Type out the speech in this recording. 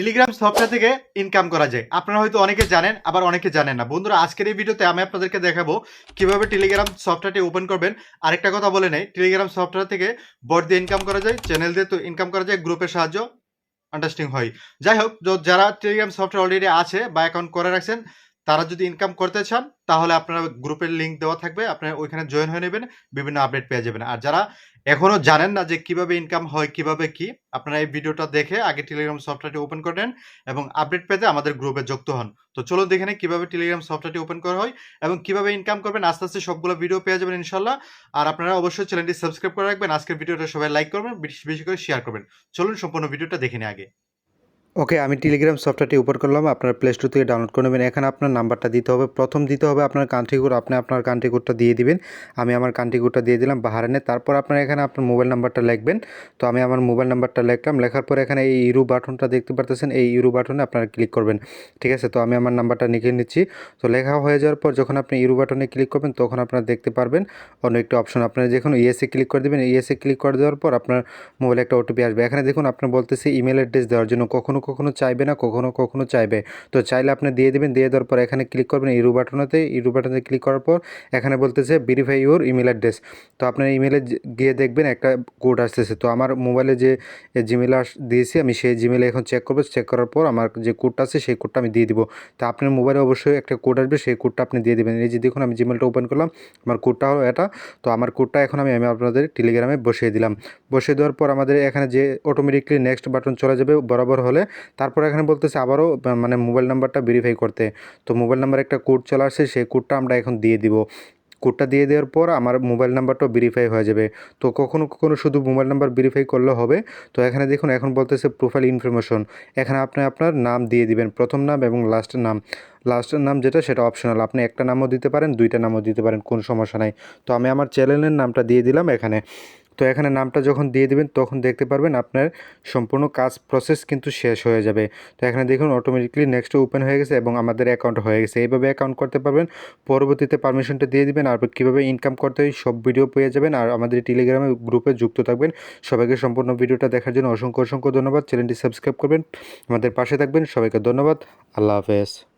Telegram software থেকে income করা যায়। আপনারা হয়তো অনেকে জানেন, আবার অনেকে জানেন না। বন্ধুরা, আজকের এই ভিডিওতে আমি আপনাদেরকে দেখাবো কীভাবে টেলিগ্রাম সফটওয়্যারটি ওপেন করবেন। আরেকটা কথা বলে নেই টেলিগ্রাম সফটওয়্যার থেকে বট দিয়ে ইনকাম করা যায় চ্যানেল দিয়ে তো ইনকাম করা যায় গ্রুপের সাহায্য আন্ডারস্ট্যান্ডিং হয়। যাই হোক যারা টেলিগ্রাম সফটওয়্যার অলরেডি আছে বা অ্যাকাউন্ট করে রাখছেন তারা যদি ইনকাম করতে চান, তাহলে আপনারা গ্রুপের লিঙ্ক দেওয়া থাকবে। আপনারা ওইখানে জয়েন হয়ে নেবেন, বিভিন্ন আপডেট পেয়ে যাবেন। আর যারা এখনও জানেন না যে কীভাবে ইনকাম হয়, কীভাবে কি, আপনারা এই ভিডিওটা দেখে আগে টেলিগ্রাম সফটওয়্যারটি ওপেন করেন এবং আপডেট পেতে আমাদের গ্রুপে যুক্ত হন। তো চলুন দেখে নিই কীভাবে টেলিগ্রাম সফটওয়্যারটি ওপেন করা হয় এবং কীভাবে ইনকাম করবেন। আস্তে আস্তে সবগুলো ভিডিও পেয়ে যাবেন ইনশাল্লাহ আর আপনারা অবশ্যই চ্যানেলটি সাবস্ক্রাইব করে রাখবেন। আজকের ভিডিওটা সবাই লাইক করবেন, বেশি বেশি করে শেয়ার করবেন। চলুন সম্পূর্ণ ভিডিওটা দেখে নিই আগে। ওকে, আমি টেলিগ্রাম সফটওয়্যারটি উপর করলাম, আপনার প্লে স্টোর থেকে ডাউনলোড করে নেবেন। এখানে আপনার নাম্বারটা দিতে হবে। প্রথম দিতে হবে আপনার কান্ট্রি কোড আপনি আপনার কান্ট্রি কোডটা দিয়ে দিবেন। আমি আমার কান্ট্রি কোডটা দিয়ে দিলাম বাহারানে তারপর আপনার এখানে আপনার মোবাইল নাম্বারটা লিখবেন। তো আমি আমার মোবাইল নাম্বারটা লিখলাম। লেখার পর এখানে এই ইউরো বাটনটা দেখতে পারতেছেন। এই ইউরো বাটনে আপনারা ক্লিক করবেন। ঠিক আছে? তো আমি আমার নাম্বারটা লিখে নিচ্ছি। তো লেখা হয়ে যাওয়ার পর যখন আপনি ইউরো বাটনে ক্লিক করবেন, তখন আপনারা দেখতে পারবেন অন্য একটি অপশন আপনারা যখন ইএসএ ক্লিক করে দেবেন ইএসএ ক্লিক করে দেওয়ার পর আপনার মোবাইলে একটা ওটিপি আসবে। এখানে দেখুন, আপনার বলতেছে ইমেল অ্যাড্রেস দেওয়ার জন্য। কখনো কখনো চাইবে না, কখনো কখনো চাইবে। তো চাইলে আপনি দিয়ে দেবেন, দিয়ে দেওয়ার পর এখানে ক্লিক করবেন ইরু বাটনেতে ইরু বাটনে ক্লিক করার পর এখানে বলতেছে ভেরিফাই ইউর ইমেল অ্যাড্রেস তো আপনার ইমেলে গিয়ে দেখবেন একটা কোড আসতেছে। তো আমার মোবাইলে যে জিমেল আস, দিয়েছি, আমি সেই জিমেলে এখন চেক করব। চেক করার পর আমার যে কোডটা আছে, সেই কোডটা আমি দিয়ে দিব। তো আপনার মোবাইলে অবশ্যই একটা কোড আসবে, সেই কোডটা আপনি দিয়ে দেবেন। এই যে দেখুন, আমি জিমেলটা ওপেন করলাম, আমার কোডটা হলো এটা। তো আমার কোডটা এখন আমি আমি আপনাদের টেলিগ্রামে বসিয়ে দিলাম। বসিয়ে দেওয়ার পর আমাদের এখানে যে অটোমেটিকলি নেক্সট বাটন চলে যাবে, বরাবর হলে তারপর এখানে বলতেছে আবারও মানে মোবাইল নাম্বারটা ভেরিফাই করতে। তো মোবাইল নাম্বার একটা কোড চলে আসছে, সেই কোডটা আমরা এখন দিয়ে দিব। কোডটা দিয়ে দেওয়ার পর আমার মোবাইল নাম্বারটাও ভেরিফাই হয়ে যাবে। তো কখনো কখনো শুধু মোবাইল নাম্বার ভেরিফাই করলে হবে। তো এখানে দেখুন, এখন বলতেছে প্রোফাইল ইনফরমেশন এখানে আপনি আপনার নাম দিয়ে দিবেন, প্রথম নাম এবং লাস্টের নাম। লাস্টের নাম যেটা, সেটা অপশনাল আপনি একটা নামও দিতে পারেন, দুইটা নামও দিতে পারেন, কোনো সমস্যা নাই। তো আমি আমার চ্যানেলের নামটা দিয়ে দিলাম এখানে। তো এখানে নামটা যখন দিয়ে দিবেন, তখন দেখতে পারবেন আপনার সম্পূর্ণ কাজ প্রসেস কিন্তু শেষ হয়ে যাবে। তো এখানে দেখুন অটোমেটিকলি নেক্সট ওপেন হয়ে গেছে এবং আমাদের অ্যাকাউন্ট হয়ে গেছে। এইভাবে অ্যাকাউন্ট করতে পারবেন, পরবর্তীতে পারমিশনটা দিয়ে দিবেন আর কীভাবে ইনকাম করতে হয় সব ভিডিও পেয়ে যাবেন আর আমাদের টেলিগ্রামে গ্রুপে যুক্ত থাকবেন। সবাইকে সম্পূর্ণ ভিডিওটা দেখার জন্য অসংখ্য অসংখ্য ধন্যবাদ। চ্যানেলটি সাবস্ক্রাইব করবেন, আমাদের পাশে থাকবেন। সবাইকে ধন্যবাদ। আল্লাহ হাফেজ।